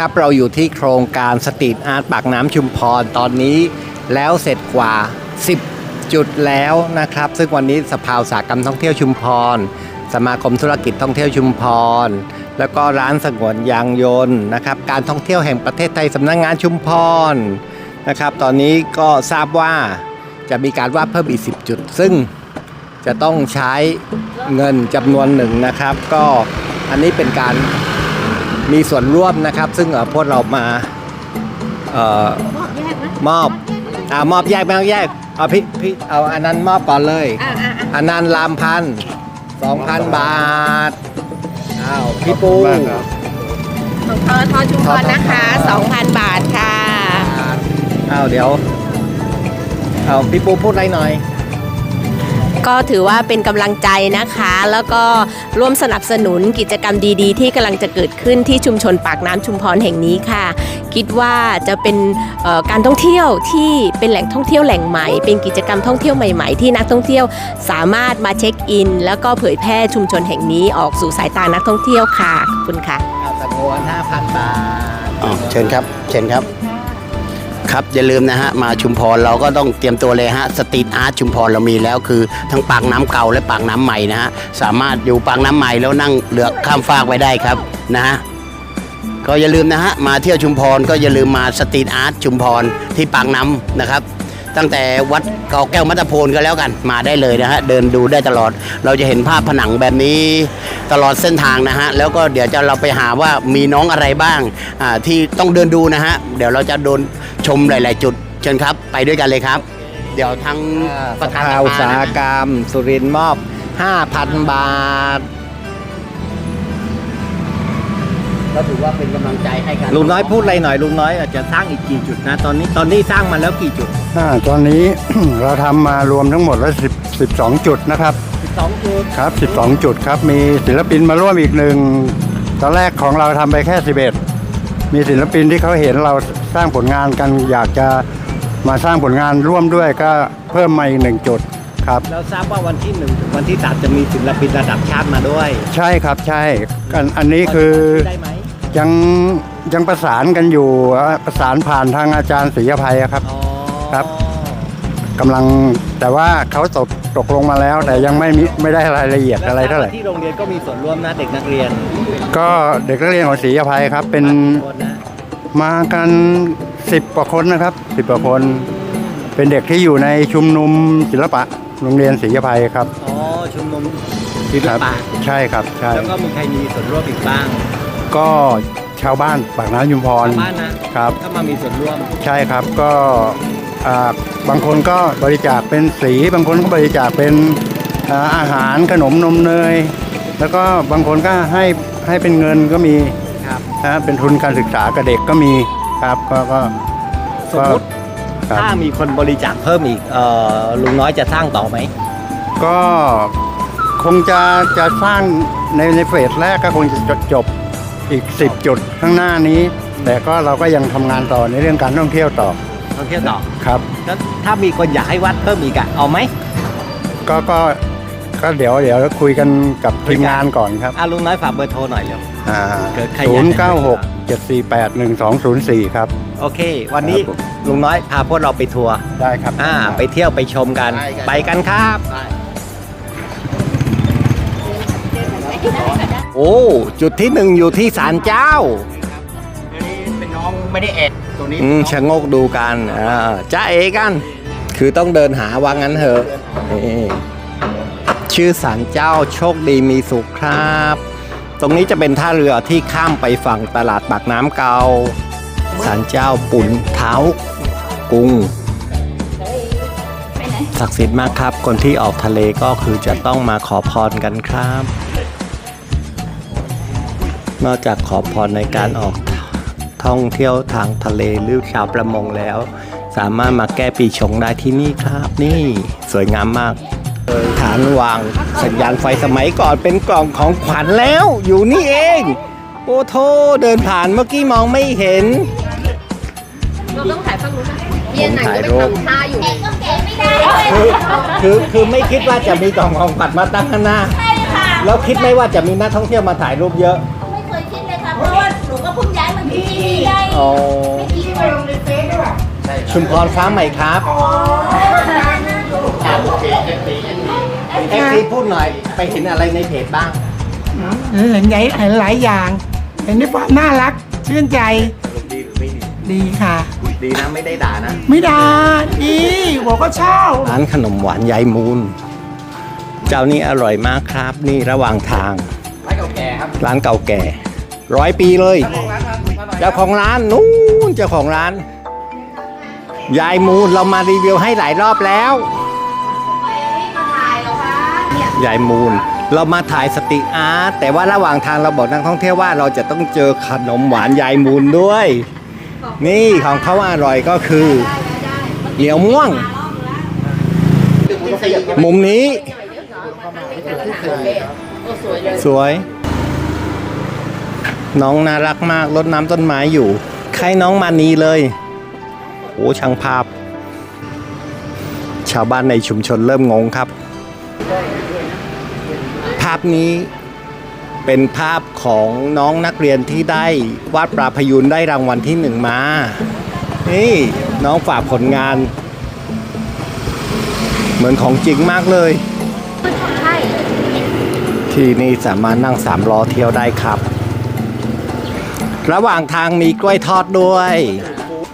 ครับ เราอยู่ที่โครงการสตรีทอาร์ตปากน้ำชุมพรตอนนี้แล้วเสร็จกว่า 10 จุดแล้วนะครับ ซึ่งวันนี้สภาอุตสาหกรรมท่องเที่ยวชุมพร สมาคมธุรกิจท่องเที่ยวชุมพร แล้วก็ร้านสงวนยางยนต์นะครับ การท่องเที่ยวแห่งประเทศไทยสำนักงานชุมพรนะครับ ตอนนี้ก็ทราบว่าจะมีการวาดเพิ่มอีก 10 จุด ซึ่งจะต้องใช้เงินจำนวนหนึ่งนะครับ ก็อันนี้เป็นการ มีส่วนร่วมนะครับ ซึ่งเอ่อพวกเรามาเอ่อมอบอ่ามอบแยกไม่ต้องแยกเอาพี่พี่เอาอันนั้นมอบก่อนเลยอ่าอ่าอ่าอันนั้นลามพันสองพันบาทอ้าวพี่ปูของทอทอชุมพรนะคะ 2,000 บาทค่ะ อ้าวเดี๋ยวเอาพี่ปูพูดอะไรหน่อย ก็ถือว่าเป็นกำลังใจนะคะ แล้วก็ร่วมสนับสนุนกิจกรรมดีๆ ที่กำลังจะเกิดขึ้นที่ชุมชนปากน้ำชุมพรแห่งนี้ค่ะ คิดว่าจะเป็นการท่องเที่ยวที่เป็นแหล่งท่องเที่ยวแหล่งใหม่ เป็นกิจกรรมท่องเที่ยวใหม่ๆ ที่นักท่องเที่ยวสามารถมาเช็คอิน แล้วก็เผยแพร่ชุมชนแห่งนี้ออกสู่สายตานักท่องเที่ยวค่ะขอบคุณค่ะเอาสงวน5,000 บาท อ๋อเชิญครับ เชิญครับ ครับอย่าลืมนะฮะมาชุมพรเราก็ต้องเตรียมตัวเลยฮะสตรีทอาร์ตชุมพรเรามีแล้วคือ ทั้งปากน้ำเก่าและปากน้ำใหม่นะฮะสามารถอยู่ปากน้ำใหม่แล้วนั่งเรือข้ามฟากไว้ได้ครับนะฮะก็อย่าลืมนะฮะมาเที่ยวชุมพรก็อย่าลืมมาสตรีทอาร์ตชุมพรที่ปากน้ำนะครับ ตั้งแต่วัดเก่าแก้วมัตโพนก็แล้วกันมาได้เลยนะฮะเดินดูได้ตลอด เราจะเห็นภาพผนังแบบนี้ตลอดเส้นทางนะฮะแล้วก็เดี๋ยวจะเราไปหาว่ามีน้องอะไรบ้างที่ต้องเดินดูนะฮะเดี๋ยวเราจะโดนชมหลาย ๆ จุดเชิญครับ ไปด้วยกันเลยครับ เดี๋ยวทั้งประธานอุตสาหกรรม สุรินทร์มอบ 5,000 บาท ก็ถือว่าเป็นกำลังใจให้กันลุงน้อยพูดอะไรหน่อยลุงน้อยอาจจะสร้างอีกกี่จุดนะ ตอนนี้ตอนนี้สร้างมาแล้วกี่จุด อ่าตอนนี้ เราทำมารวมทั้งหมดแล้ว10 12 จุดนะครับ 12จุดครับ 12 จุดครับ มีศิลปินมาร่วมอีกหนึ่ง ตอนแรกของเราทำไปแค่ 11 มีศิลปินที่เขาเห็นเราสร้างผลงานกัน อยากจะมาสร้างผลงานร่วมด้วยก็เพิ่มมาอีกหนึ่งจุดครับ แล้วทราบว่าวันที่1ถึงวันที่3จะมีศิลปินระดับชาติมาด้วยใช่ครับใช่อันอันนี้คือ ได้ไหม ยังยังประสานกันอยู่อ่าประสานผ่านทางอาจารย์ศรีอภัยอะครับ อ๋อครับ กำลังแต่ว่าเขาตกตกลงมาแล้ว แต่ยังไม่มีไม่ได้รายละเอียดอะไรเท่าไหร่แล้วทบว่ที่โรงเรียนก็มีส่วนร่วมนะเด็กนักเรียนก็เด็กนักเรียนของศรีอภัยครับ เป็นคนนะมากันสิบกว่าคนนะครับสิบกว่าคน เป็นเด็กที่อยู่ในชุมนุมศิลปะโรงเรียนศรีอภัยครับอ๋อชุมนุมศิลครับปะใช่ครับใช่ แล้วก็มีใครมีส่วนร่วมอีกบ้าง ก็ชาวบ้านปากน้ำยุมพรชาวบ้านนะครับก็มามีส่วนร่วมใช่ครับก็อ่าบางคนก็บริจาคเป็นสี บางคนก็บริจาคเป็นอ่าอาหารขนมนมเนย แล้วก็บางคนก็ให้ให้เป็นเงินก็มีครับนะเป็นทุนการศึกษากับเด็กก็มีครับก็ก็สมมติครับถ้ามีคนบริจาคเพิ่มอีกเอ่อลุงน้อยจะสร้างต่อไหมก็คงจะจะสร้างในในเฟสแรกก็คงจะจบจบ อีก 10 จุดข้างหน้านี้ แต่ก็เราก็ยังทำงานต่อในเรื่องการท่องเที่ยวต่อท่องเที่ยวต่อครับ แล้วถ้ามีคนอยากให้วัดเพิ่มอีกอะเอาไหมก็ก็ก็เดี๋ยวเดี๋ยวคุยกันกับทีมงานก่อนครับอะลุงน้อยฝากเบอร์โทรหน่อยเร็วเกิดใครอยากศูจะนย์เก้าหกเจ็ดสี่แปดหนึ่งสองศูนย์สี่ครับ โอเค วันนี้ครับผม ลุงน้อยพาพวกเราไปทัวร์ได้ครับ อ่า ไปเที่ยวไปชมกัน ไปกันครับ โอ้ จุดที่หนึ่งอยู่ที่ศาลเจ้าอันนี้เป็นน้องไม่ได้แอดตัวนี้อืมชะโงกดูกันอ่าจ้าเอกัน คือต้องเดินหาว่างั้นเถอะนี่ชื่อศาลเจ้าโชคดีมีสุขครับ ตรงนี้จะเป็นท่าเรือที่ข้ามไปฝั่งตลาดปากน้ำเกาศาลเจ้าปุ่นเท้า กุงศักดิ์สิทธิ์มากครับ คนที่ออกทะเลก็คือจะต้องมาขอพรกันครับ นอกจากขอพรในการออกท่องเที่ยวทางทะเลหรือชาวประมงแล้ว สามารถมาแก้ปีชงได้ที่นี่ครับ นี่สวยงามมากฐานวางสัญญาณไฟสมัยก่อนเป็นกล่องของขวัญแล้ว อยู่นี่เอง โอ้โทเดินผ่านเมื่อกี้มองไม่เห็นเราต้องถ่ายฝั่งนู้นนะเย็นไหนถ่ายก็ไปรูปทำท่าอยู่คือคือคือไม่คิดว่าจะมีกล่องของขวัญมาตั้งข้างหน้า แล้วคิดไม่ว่าจะมีนักท่องเที่ยวมาถ่ายรูปเยอะ เคยคิดเลยค่ะเพราะว่าหนูก็เพิ่งย้ายมาอยู่ที่นี่อ๋อชุมพรฟ้าใหม่ครับเอฟซีพูดหน่อยไปเห็นอะไรในเพจบ้าง เห็นใหญ่เห็นหลายอย่าง เห็นด้วยความน่ารักชื่นใจดีหรือไม่ดีดีค่ะ ดีนะไม่ได้ด่านะ ไม่ดาดีบอกก็ชอบร้านขนมหวานยายมูล เจ้านี้อร่อยมากครับ นี่ระหว่างทาง ร้านเก่าแก่ครับ ร้านเก่าแก่ ร้อยปีเลย เจ้าของร้านนู้นเจ้าของร้าน ยายมูลเรามารีวิวให้หลายรอบแล้วยายมูล เรามาถ่ายสติอาร์ตแต่ว่าระหว่างทางเราบอกนักท่องเที่ยวว่าเราจะต้องเจอขนมหวานยายมูลด้วย นี่ของเขาอร่อยก็คือเหนียวม่วง มุมนี้ สวย น้องน่ารักมากรดน้ำต้นไม้อยู่ใครน้องมานีเลยโอ้ช่างภาพ ชาวบ้านในชุมชนเริ่มงงครับ ภาพนี้เป็นภาพของน้องนักเรียนที่ได้วาดปลาพยูนได้รางวัลที่หนึ่งมา นี่น้องฝากผลงาน เหมือนของจริงมากเลย ที่นี่สามารถนั่งสามล้อเที่ยวได้ครับ ระหว่างทางมีกล้วยทอดด้วย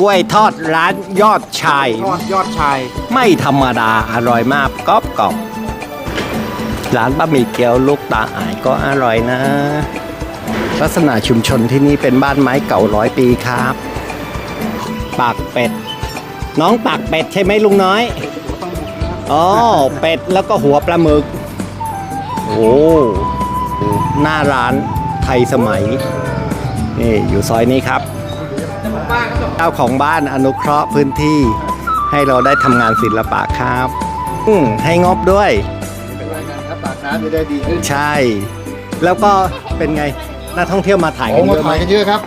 กล้วยทอดร้านยอดชาย ทอดยอดชาย ไม่ธรรมดาอร่อยมากกรอบกรอบร้านบะหมี่เกี๊ยวลูกตาอายก็อร่อยนะ ลักษณะชุมชนที่นี่เป็นบ้านไม้เก่าร้อยปีครับ ปากเป็ด น้องปากเป็ดใช่ไหมลุงน้อย อ๋อ เป็ดแล้วก็หัวปลาหมึก โอ้ หน้าร้านไทยสมัย นี่อยู่ซอยนี้ครับเจ้าของบ้านอนุเคราะห์พื้นที่ ให้เราได้ทำงานศิลปะครับอืมให้งบด้วยครับปากน้ำจะได้ดีขึ้นใช่ แล้วก็เป็นไงนักท่องเที่ยวมาถ่ายโอ้กันมาเยอะไหมถ่ายกันเยอะครับ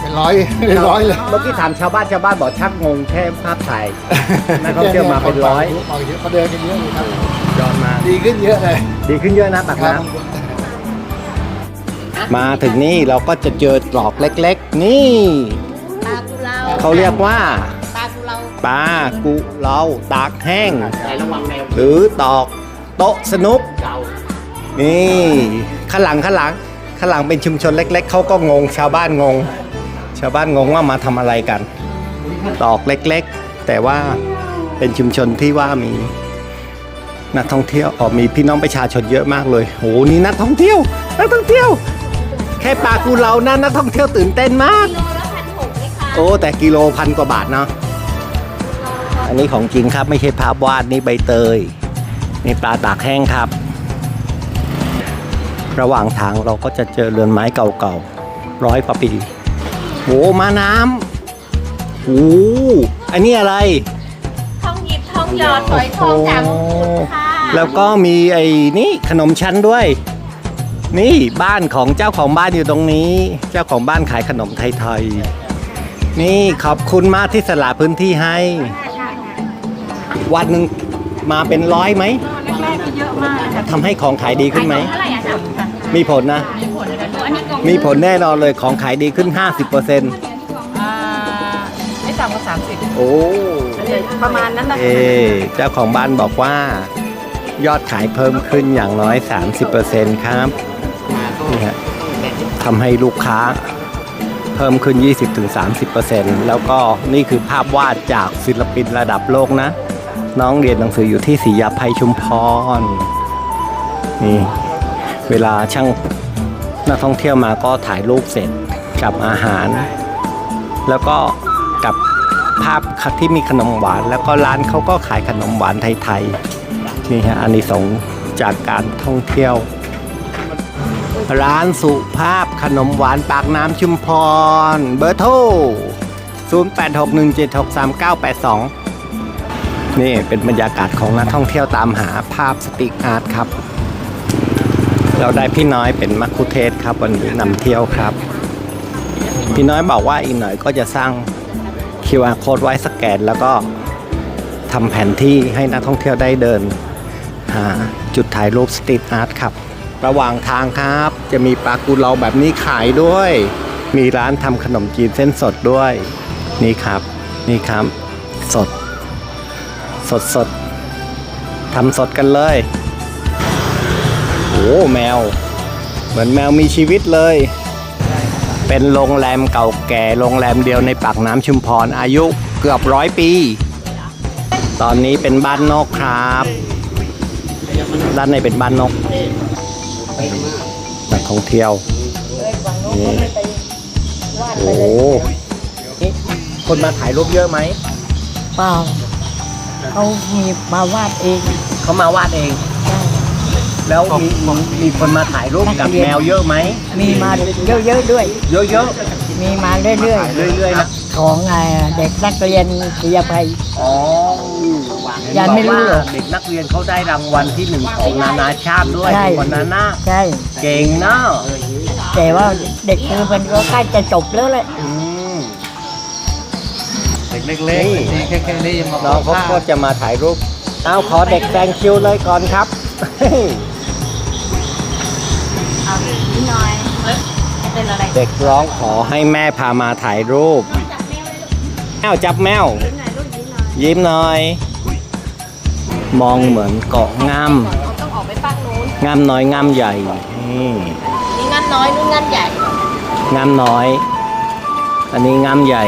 เป็นร้อยเป็นร้อยเลยเมื่อกี้ถามชาวบ้านชาวบ้านบอกชักงงแค่ภาพถ่ายนักท่องเที่ยวมาเป็นร้อยมาเยอะเขาเดินกันเยอะอยู่ครับ ยอดมากดีขึ้นเยอะเลยดีขึ้นเยอะนะปากครับน้ำ มาถึงนี่เราก็จะเจอตรอกเล็กๆ นี่ ปลากุเลาเขาเรียกว่าปลากุเลาปลากุเลาตากแห้งหรือตอกโต๊ะสนุกนี่ข้างหลังข้างหลังข้างหลังเป็นชุมชนเล็ก ๆเขาก็งงชาวบ้านงง ชาวบ้านงงว่ามาทำอะไรกัน ตอกเล็กๆ แต่ว่าเป็นชุมชนที่ว่ามีนักท่องเที่ยวอ๋อมีพี่น้องประชาชนเยอะมากเลยโหนี่นักท่องเที่ยว นักท่องเที่ยว แค่ปลากูเรานะนักท่องเที่ยวตื่นเต้นมากโลละพันหกเลยค่ะโอ้ แต่กิโลพันกว่าบาทเนาะ อันนี้ของจริงครับไม่ใช่ภาพวาดนี่ใบเตย นี่ปลาตากแห้งครับ ระหว่างทางเราก็จะเจอเรือนไม้เก่าๆร้อยกว่าปีโอ้มาน้ำโอ้อันนี้อะไร ทองหยิบทองหยอดฝอยทองจากมงกุฎค่ะแล้วก็มีไอ้นี่ขนมชั้นด้วย นี่บ้านของเจ้าของบ้านอยู่ตรงนี้ เจ้าของบ้านขายขนมไทยๆนี่ขอบคุณมากที่สละพื้นที่ให้ วันหนึ่งมาเป็นร้อยไหมทำให้ของขายดีขึ้นไหม เท่าไหร่อะคะมีผลนะมีผลแน่นอนเลยของขายดีขึ้น 50%อ่าไม่ต่ำกว่าสามสิบโอ้ ประมาณนั้นนะเอเจ้าของบ้านบอกว่า ยอดขายเพิ่มขึ้นอย่างน้อย 30%ครับนี่ฮะ ทำให้ลูกค้าเพิ่มขึ้น 20-30%แล้วก็นี่คือภาพวาดจากศิลปินระดับโลกนะ น้องเรียนหนังสืออยู่ที่ศรียาภัยชุมพรนี่เวลาช่างนักท่องเที่ยวมาก็ถ่ายรูปเสร็จกับอาหาร แล้วก็กับภาพที่มีขนมหวาน แล้วก็ร้านเขาก็ขายขนมหวานไทยๆนี่ฮะอันนี้สงจากการท่องเที่ยว ร้านสุภาพขนมหวานปากน้ำชุมพร เบอร์โทร 0861763982 นี่เป็นบรรยากาศของนักท่องเที่ยวตามหาภาพสติกอาร์ตครับ เราได้พี่น้อยเป็นมัคคุเทศก์ครับ วันนี้นำเที่ยวครับ พี่น้อยบอกว่าอีกหน่อยก็จะสร้าง QR code ไว้สแกนแล้วก็ทำแผนที่ให้นักท่องเที่ยวได้เดิน หาจุดถ่ายรูปสตรีทอาร์ตครับ ระหว่างทางครับ จะมีปลากุเลาแบบนี้ขายด้วย มีร้านทำขนมจีนเส้นสดด้วย นี่ครับ นี่ครับ สด สดสดทำสดกันเลย โอ้แมว เหมือนแมวมีชีวิตเลย เป็นโรงแรมเก่าแก่โรงแรมเดียวในปากน้ำชุมพรอายุเกือบร้อยปี ตอนนี้เป็นบ้านนกครับ ด้านในเป็นบ้านนก นักท่องเที่ยวนี่โอ้นี่คนมาถ่ายรูปเยอะไหมเปล่าเขามีมาวาดเองเขามาวาดเอง แล้วมีมีคนมาถ่ายรูปกับแมวเยอะไหมมีมาเยอะๆด้วย เยอะมีมาเรื่อยๆถ่ายเรื่อยๆนะๆของเอ่อเด็กนักเรียนเสียภัยอ๋อ ยังไม่รู้เหรอ เด็กนักเรียนเขาได้รางวัลที่หนึ่งของนานาชาติด้วยใช่คนนั้นนะใช่ เก่งเนาะแต่ว่าเด็กคือมันก็ใกล้จะจบแล้วแหละ อืม เด็กเล็กๆนี่แค่นี้ยังน้องเขาก็จะมาถ่ายรูปเอาขอเด็กแซงคิวเลยก่อนครับเป็นอะไรเด็กร้องขอให้แม่พามาถ่ายรูปแมวจับแมว ยิ้มหน่อย มองเหมือนเกาะงามต้องออกไปฝั่งนู้นงามน้อยงามใหญ่นี่นี่งานน้อยนู่นงานใหญ่งามน้อย อันนี้งามใหญ่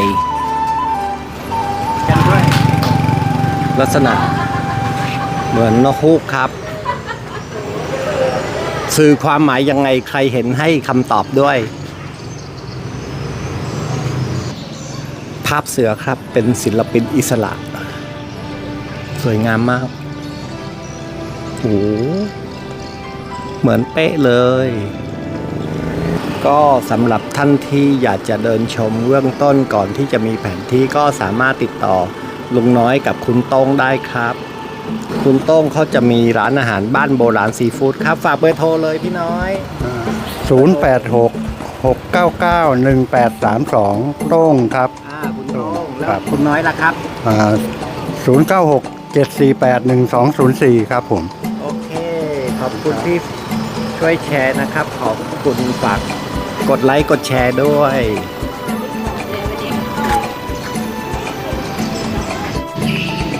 ลักษณะ เหมือนนกฮูกครับ สื่อความหมายยังไงใครเห็นให้คำตอบด้วย ภาพเสือครับเป็นศิลปินอิสระ สวยงามมาก โอ้โห เหมือนเป๊ะเลย ก็สำหรับท่านที่อยากจะเดินชมเบื้องต้นก่อนที่จะมีแผนที่ก็สามารถติดต่อลุงน้อยกับคุณโต้งได้ครับ คุณโต้งเขาจะมีร้านอาหารบ้านโบราณซีฟู้ดครับ ฝากเบอร์โทรเลยพี่น้อย 086 699 1832 โต้งครับ อ่าคุณโต้งครัแล้วบคุณน้อยล่ะครับ อ่า096 748 1204 ครับผมโอเค ขอบคุณที่ช่วยแชร์นะครับ ขอบคุณฝากกดไลค์กดแชร์ด้วย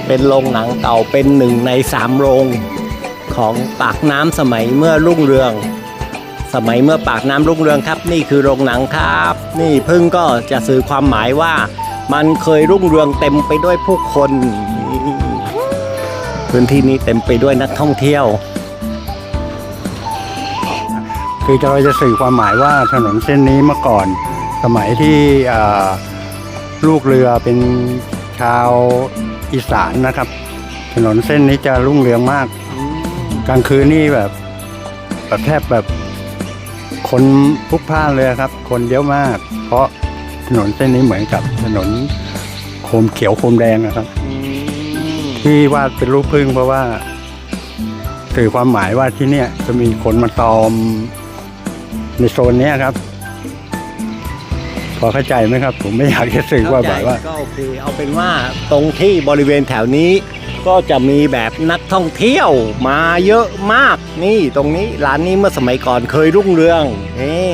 เป็นโรงหนังเก่าเป็นหนึ่งในสามโรงของปากน้ำสมัยเมื่อรุ่งเรือง สมัยเมื่อปากน้ำรุ่งเรืองครับ นี่คือโรงหนังครับ นี่พึ่งก็จะสื่อความหมายว่ามันเคยรุ่งเรืองเต็มไปด้วยผู้คน พื้นที่นี้เต็มไปด้วยนักท่องเที่ยว คือเราจะสื่อความหมายว่าถนนเส้นนี้เมื่อก่อน สมัยที่ลูกเรือเป็นชาวอีสานนะครับ ถนนเส้นนี้จะรุ่งเรืองมาก กลางคืนนี่แบบแบบแทบแบบคนพลุกพล่านเลยครับ คนเยอะมาก เพราะถนนเส้นนี้เหมือนกับถนนโคมเขียวโคมแดงนะครับ ที่วาดเป็นรูปพึ่งเพราะว่าสื่อความหมายว่าที่เนี่ยจะมีคนมาตอม ในโซนเนี้ยครับ พอเข้าใจไหมครับ ผมไม่อยากจะสื่อว่าแบบว่า ก็โอเคเอาเป็นว่าตรงที่บริเวณแถวนี้ ก็จะมีแบบนักท่องเที่ยวมาเยอะมาก นี่ตรงนี้ร้านนี้เมื่อสมัยก่อนเคยรุ่งเรืองนี่